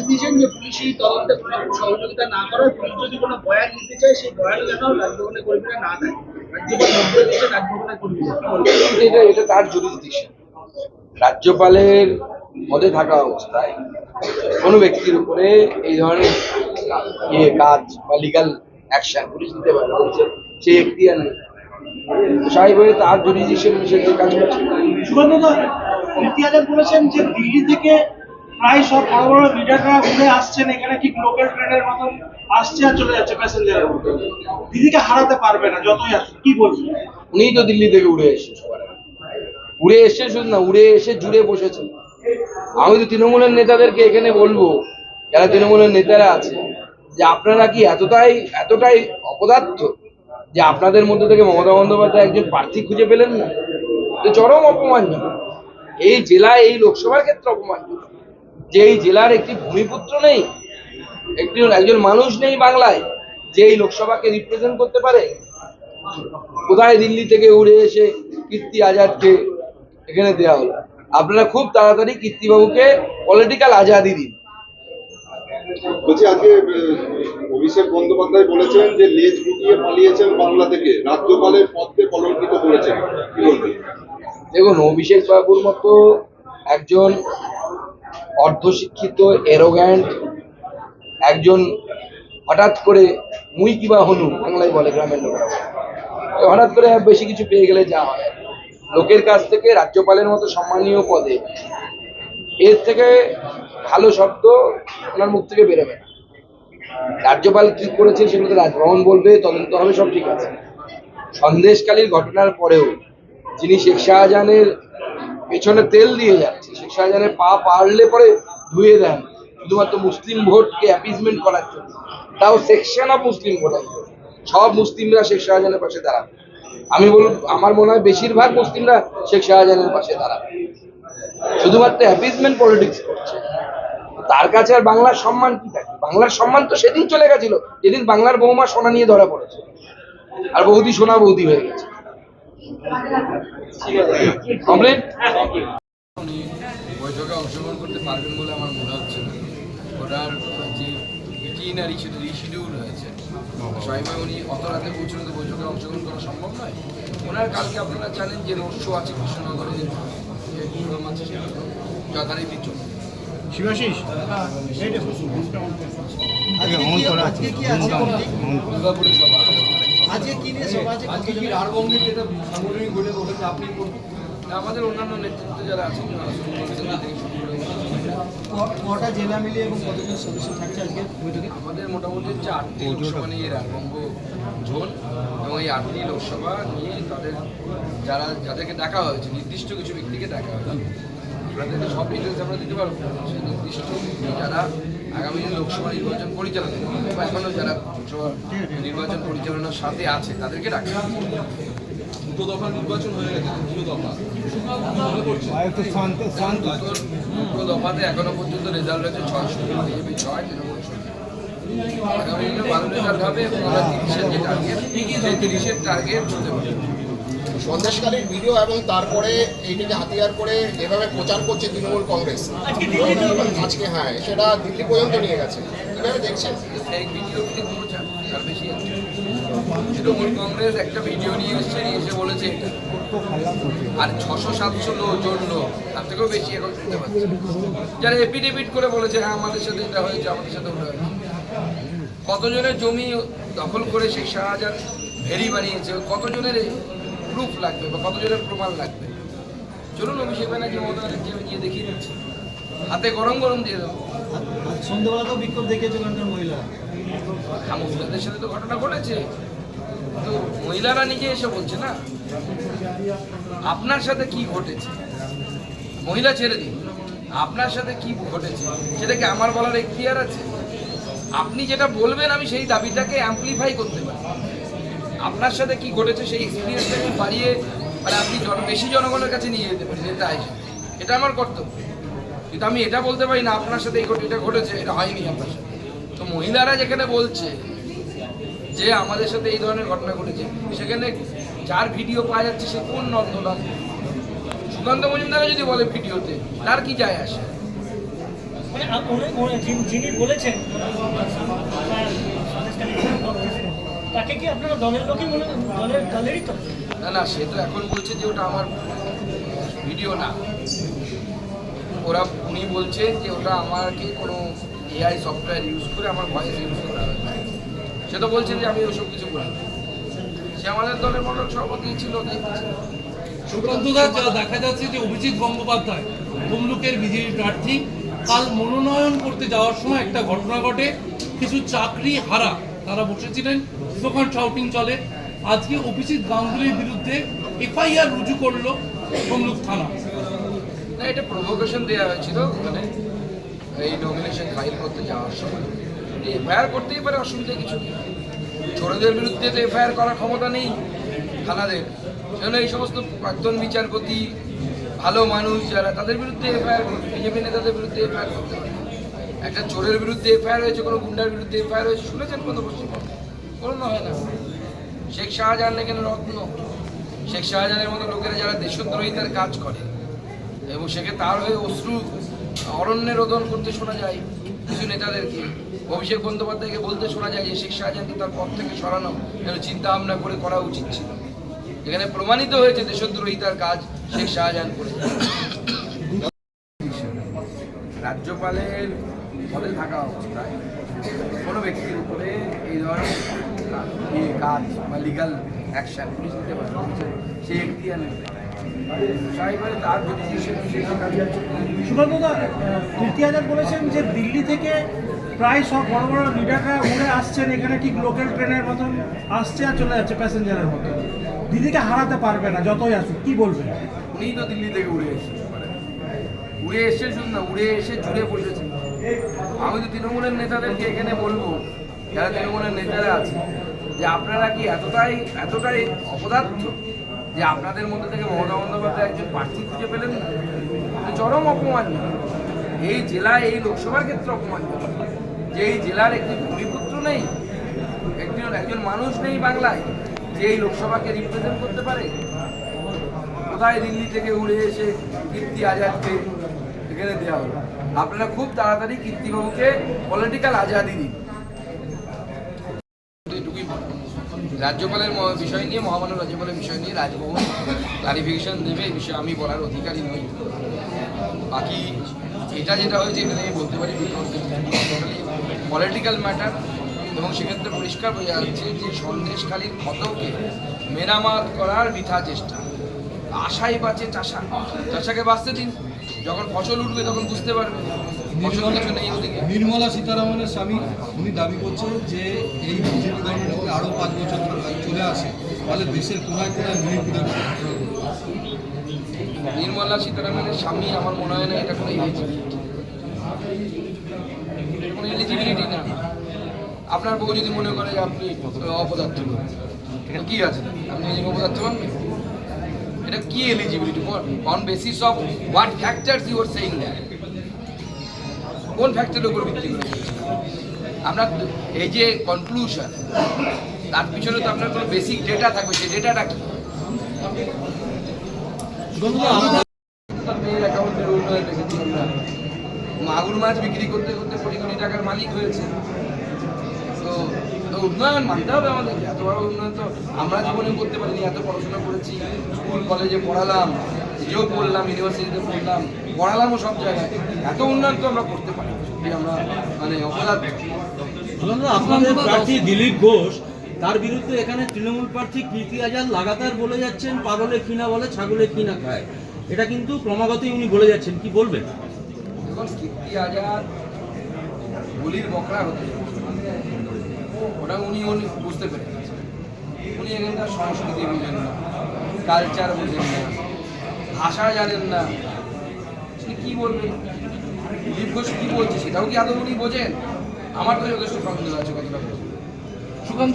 নির্দেশ দিয়েছেন যে পুলিশি তদন্তে কোনো রকম সহযোগিতা না করার পুলিশ যদি কোনো বয়ান নিতে চায় সেই বয়ান যেন রাজভবনের কর্মীরা না দেয় এটা এটা তার জুরিসডিকশন রাজ্যপালের পদে থাকা অবস্থায় কোনো ব্যক্তির উপরে এই ধরনের ইয়ে কাজ বা লিগাল অ্যাকশন পুলিশ নিতে পারে বলছে সেই এখতিয়ার নেই। স্বাভাবিকভাবে তার জুরিসডিকশন সে কাজ করছে। বলেছেন যে দিল্লি থেকে প্রায় সব বড় বড় লিডাররা উঠে আসছেন, এখানে ঠিক লোকাল ট্রেনের মতন আসছে আর চলে যাচ্ছে প্যাসেঞ্জারের মতো দিদিকে হারাতে পারবে না, যতই আসুক, কি বলছেন উনিই তো দিল্লি থেকে উড়ে এসেছে উড়ে এসে শুধু না, উড়ে এসে জুড়ে বসেছে। আমি তো তৃণমূলের নেতাদেরকে এখানে বলব, যারা তৃণমূলের নেতারা আছে, যে আপনারা কি এতটাই এতটাই অপদার্থ যে আপনাদের মধ্যে থেকে মমতা বন্দ্যোপাধ্যায় একজন প্রার্থী খুঁজে পেলেন না? চরম অপমানজনক। এই জেলায়, এই লোকসভার ক্ষেত্রে অপমানজনক। যে এই জেলার একটি ভূমিপুত্র নেই একটি একজন মানুষ নেই বাংলায় যে এই লোকসভাকে রিপ্রেজেন্ট করতে পারে কোথায় দিল্লি থেকে উড়ে এসে কীর্তি আজাদকে এখানে দেওয়া হলো? আপনারা খুব তাড়াতাড়ি কীর্তিবাবুকে পলিটিক্যাল আজাদি দিন। বলছি আজকে অভিষেক বন্দ্যোপাধ্যায় বলেছেন যে লেজ গুটিয়ে পালিয়েছেন বাংলা থেকে। রাজ্যপালের পদকে কলঙ্কিত করেছেন। কি বলবেন? দেখুন অভিষেক বাবুর মতো একজন অর্ধশিক্ষিত এরোগ্যান্ট একজন হঠাৎ করে মুই কিবা হনু, বাংলায় বলে গ্রামের লোকেরা। হঠাৎ করে বেশি কিছু পেয়ে গেলে যা হয়। লোকের কাছ থেকে রাজ্যপালের মতো সম্মানীয় পদে। এর থেকে ভালো শব্দ ওনার মুখ থেকে বেরোবে না। রাজ্যপাল কি করেছে সেগুলো তো রাজভবন বলবে, তদন্ত হবে, সব ঠিক আছে। সন্দেশকালীর ঘটনার পরেও যিনি শেখ শাহজাহানের পেছনে তেল দিয়ে শেখ শাহজাহানের পা পারলে পরে ধুয়ে দেন। শুধুমাত্র মুসলিম ভোটকে অ্যাপিজমেন্ট করার জন্য। তাও সেকশন অফ মুসলিম ভোট আছে। সব মুসলিমরা শেখ শাহজাহানের পাশে দাঁড়াবে। আমি বলব আমার মনে হয় বেশিরভাগ মুসলিমরা শেখ শাহজাহানের পাশে দাঁড়াবে। শুধুমাত্র অ্যাপিজমেন্ট পলিটিক্স করছে। তার কাছে আর বাংলার সম্মান কি থাকে? বাংলার সম্মান তো সেদিন চলে গেছিল, যেদিন বাংলার বৌমা সোনা নিয়ে ধরা পড়েছে। আর বৌদি সোনা বৌদি হয়ে গেছে। কমপ্লিট বৈঠকে অংশগ্রহণ করতে পারবেন বলে আমার মনে হচ্ছে না। ওটার যে ইটিনারি সেটা রিশিডিউল হয়েছে। স্বয়ংভাবে উনি অত রাতে পৌঁছলে তো বৈঠকে অংশগ্রহণ করা সম্ভব নয়। ওনার কালকে আপনারা জানেন যে রোড শো আছে কৃষ্ণনগরে যে প্রোগ্রাম আছে সেটা যথারীতি চলবে। শিবাশিস আজকে কি নিয়ে সভা আছে? আজকে কি রাঢ়বঙ্গের যেটা সাংগঠনিক ঘটে ওটাতে আপনি করবেন আমাদের অন্যান্য নেতৃত্ব যারা আছেন কটা জেলা মিলিয়ে এবং কতজন সদস্য থাকছে আজকে বৈঠকে? আমাদের মোটামুটি হচ্ছে আটটি লোকসভা নিয়ে রাঢ়বঙ্গ জোন এবং এই আটটি লোকসভা নিয়ে তাদের যারা যাদেরকে ডাকা হয়েছে নির্দিষ্ট কিছু ব্যক্তিকে ডাকা হয়েছে আপনাদেরকে সব ডিটেলস আমরা দিতে পারব। সেই নির্দিষ্ট ব্যক্তি যারা আগামী দিন লোকসভা নির্বাচন পরিচালনা করবে বা এখনও যারা লোকসভা নির্বাচন পরিচালনার সাথে আছে তাদেরকে ডাকা। দুটো দফা নির্বাচন হয়ে গেছে দফা। দুটোর দুটো দফাতে এখনও পর্যন্ত রেজাল্ট হয়েছে ছয়শো। বিজেপি ছয়। তৃণমূল আগামী দিনে ভালো রেজাল্ট হবে এবং আমরা তিরিশের যে টার্গেট সেই তিরিশের টার্গেট হতে পারে। সন্দেশকালীন ভিডিও এবং তারপরে এইটাকে হাতিয়ার করে এভাবে প্রচার করছে তৃণমূল কংগ্রেস। আজকে হ্যাঁ সেটা দিল্লি পর্যন্ত নিয়ে গেছে। কীভাবে দেখছেন? ফেক ভিডিও ক্লিক প্রচার আর বেশি আছে। তৃণমূল কংগ্রেস একটা ভিডিও নিয়ে এসছে নিয়ে এসে বলেছে এটা আর ছশো সাতশো লোক জন লোক তার থেকেও বেশি এখন শুনতে পাচ্ছি। যারা এপিডেভিট করে বলেছে হ্যাঁ আমাদের সাথে এটা হয়েছে আমাদের সাথে ওটা হয়েছে। কতজনের জমি দখল করে সেই শাহজাহান ভেরি বানিয়েছে কতজনের প্রুফ লাগবে বা কতজনের প্রমাণ লাগবে? চলুন অভিষেক ব্যানার্জি মমতা ব্যানার্জি আমি গিয়ে দেখিয়ে দিচ্ছি। হাতে গরম গরম দিয়ে দেবো সন্ধ্যাবেলাতেও বিক্ষোভ দেখিয়েছে ওখানকার মহিলা হ্যাঁ, মহিলাদের সাথে তো ঘটনা ঘটেছে। মহিলারা নিজে এসে বলছে না? আপনার সাথে কি ঘটেছে? মহিলা ছেড়ে দিন। আপনার সাথে কি ঘটেছে? সেটা কি আমার বলার এখতিয়ার আছে? আপনি যেটা বলবেন, আমি সেই দাবিটাকে অ্যাম্পলিফাই করতে পারি। আপনার সাথে কি ঘটেছে সেই এক্সপিরিয়েন্সটাকে বাড়িয়ে মানে আপনি বেশি জনগণের কাছে নিয়ে যেতে পারেন, নেতা হিসেবে। এটা আমার কর্তব্য। কিন্তু আমি এটা বলতে পারি না, আপনার সাথে এই এটা ঘটেছে, এটা হয়নি আপনার সাথে। তো মহিলারা যেখানে বলছে যে আমাদের সাথে এই ধরনের ঘটনা ঘটেছে। সেখানে যার ভিডিও পাওয়া যাচ্ছে সে কোন নন্দলাল? সুকান্ত মজুমদারও যদি বলে ভিডিওতে তার কি যায় আসে? মানে যিনি- বলেছেন তাকে কি আপনারা দলের লোকই মনে দলের দলেরই তো? না না সে তো এখন বলছে যে ওটা আমার ভিডিও না। ওরা উনি বলছেন যে ওটা আমাকে কোনো এআই সফটওয়্যার ইউজ করে আমার ভয়েস ইউজ করা হয়েছে। সে তো বলছে যে আমি ওসব কিছু বলি সে আমাদের দলের মন্ডল সভাপতি ছিল সুকান্তদা যা দেখা যাচ্ছে যে অভিজিৎ গঙ্গোপাধ্যায় তমলুকের বিজেপি প্রার্থী কাল মনোনয়ন করতে যাওয়ার সময় একটা ঘটনা ঘটে। কিছু চাকরি হারা তারা বসেছিলেন দোকান শাউটিং চলে। আজকে অভিজিৎ গাঙ্গুলির বিরুদ্ধে এফআইআর রুজু করল তমলুক থানা। না এটা প্রভোকেশন দেওয়া হয়েছিল ওখানে। এই নমিনেশন ফাইল করতে যাওয়ার সময়। এফআইআর করতেই পারে, অসুবিধা কিছু চোরদের বিরুদ্ধে তো এফআইআর করার ক্ষমতা নেই থানাদের। সেজন্য এই সমস্ত প্রাক্তন বিচারপতি, ভালো মানুষ যারা, তাদের বিরুদ্ধে এফআইআর করবে বিজেপি নেতাদের বিরুদ্ধে এফআইআর করতে পারে একটা চোরের বিরুদ্ধে এফআইআর হয়েছে, কোনো গুন্ডার বিরুদ্ধে এফআইআর হয়েছে, শুনেছেন কত পশ্চিমবঙ্গে? কোনো হয় না। শেখ শাহজাহান এখানে রত্ন? শেখ শাহজাহানের মতো লোকেরা যারা দেশদ্রোহিতার কাজ করে, এবং সেকে তার হয়ে অশ্রু অরণ্যে রোদন করতে শোনা যায় কিছু নেতাদেরকে। অভিষেক বন্দ্যোপাধ্যায়কে বলতে শোনা যায় যে শেখ শাহজাহানকে তার পথ থেকে সরানো যেন চিন্তা ভাবনা করে করা উচিত ছিল। এখানে প্রমাণিত হয়েছে দেশদ্রোহিতার কাজ শেখ শাহজাহান করে রাজ্যপালের পদে থাকা অবস্থায় কোনো ব্যক্তির উপরে এই ধরনের ইয়ে কাজ বা লিগাল অ্যাকশন পুলিশ নিতে পারে। সেই এখতিয়ার নেবে স্বাভাবিকভাবে তার যদি বলেছেন যে দিল্লি থেকে প্রায় সব বড় বড় লিডাররা উড়ে আসছেন, এখানে ঠিক লোকাল ট্রেনের মতন আসছে আর চলে যাচ্ছে প্যাসেঞ্জারের মতন। দিদিকে হারাতে পারবে না, যতই আসুক, কি বলবেন? উনিই তো দিল্লি থেকে উড়ে এসেছে উড়ে এসে শুন না, উড়ে এসে জুড়ে বসেছে। আমি তো তৃণমূলের নেতাদেরকে এখানে বলব, যারা তৃণমূলের নেতারা আছে, যে আপনারা কি এতটাই এতটাই অপদার্থ যে আপনাদের মধ্যে থেকে মমতা বন্দ্যোপাধ্যায় একজন প্রার্থী খুঁজে পেলেন চরম অপমান এই জেলায়, এই লোকসভার ক্ষেত্রে অপমান যে এই জেলার একটি ভূমিপুত্র নেই একজন একজন মানুষ নেই বাংলায়, যে এই লোকসভাকে রিপ্রেজেন্ট করতে পারে? কোথায় দিল্লি থেকে উড়ে এসে কীর্তি আজাদকে এখানে দেওয়া হলো? আপনারা খুব তাড়াতাড়ি কীর্তিবাবুকে পলিটিক্যাল আজাদি দিন। রাজ্যপালের বিষয় নিয়ে, মহামান্য রাজ্যপালের বিষয় নিয়ে রাজভবন ক্লারিফিকেশন দেবে, এই বিষয়ে আমি বলার অধিকারী নই। বাকি এটা যেটা হয়েছে এটা আমি বলতে পারি পলিটিক্যাল ম্যাটার এবং সেক্ষেত্রে পরিষ্কার বোঝা যাচ্ছে যে সন্দেশখালীর ক্ষতকে মেরামত করার বৃথা চেষ্টা। আশাই বাঁচে চাষা। চাষাকে বাঁচতে দিন। যখন ফসল উঠবে তখন বুঝতে পারবে। নির্মলা সীতারামনের স্বামী উনি দাবি করছেন যে এই বিজেপি গভর্নমেন্ট যদি আরও পাঁচ বছর চলে আসে তাহলে দেশের কোনায় কোনায় নির্মলা সীতারামনের স্বামী আমার মনে হয় না এটা কোনো কোনো এলিজিবিলিটি না আপনার বউ যদি মনে করে যে আপনি অপদার্থ এটা কি আছে? আপনি নিজেকে অপদার্থ মানবেন এটা কি eligibility on basis of what factors you are saying that কোন ফ্যাক্টরের উপর ভিত্তি করে? আপনার এই যে কনক্লুশন তার পিছনে তো আপনার কোনো বেসিক ডেটা থাকবে সেই ডেটাটা কি? অ্যাকাউন্টের উন্নয়ন দেখেছি আমরা। মাগুর মাছ বিক্রি করতে করতে কোটি কোটি টাকার মালিক হয়েছে। তো তো উন্নয়ন মানতে হবে আমাদের এত বড় উন্নয়ন তো আমরা জীবনে করতে পারিনি এত পড়াশোনা করেছি স্কুল কলেজে পড়ালাম নিজেও পড়লাম ইউনিভার্সিটিতে পড়লাম পড়ালামও সব জায়গায়। এত উন্নয়ন তো আমরা করতে পারি সত্যি আমরা মানে অপরাধ আপনাদের প্রার্থী দিলীপ ঘোষ তার বিরুদ্ধে এখানে তৃণমূল প্রার্থী কীর্তি আজাদ লাগাতার বলে যাচ্ছেন পাগলে কিনা বলে ছাগলে কিনা খায়। এটা কিন্তু ক্রমাগতই উনি বলে যাচ্ছেন কি বলবেন? আজাদ বলির বকরা হতে ওটা উনি উনি বুঝতে উনি এখানকার সংস্কৃতি বুঝেন না কালচার বুঝেন না, ভাষা জানেন না। উনি কি বলবেন ঘোষ কি বলছে সেটাও কি আদৌ উনি বোঝেন? আমার তো যথেষ্ট সন্দেহ আছে কতটা সুকান্ত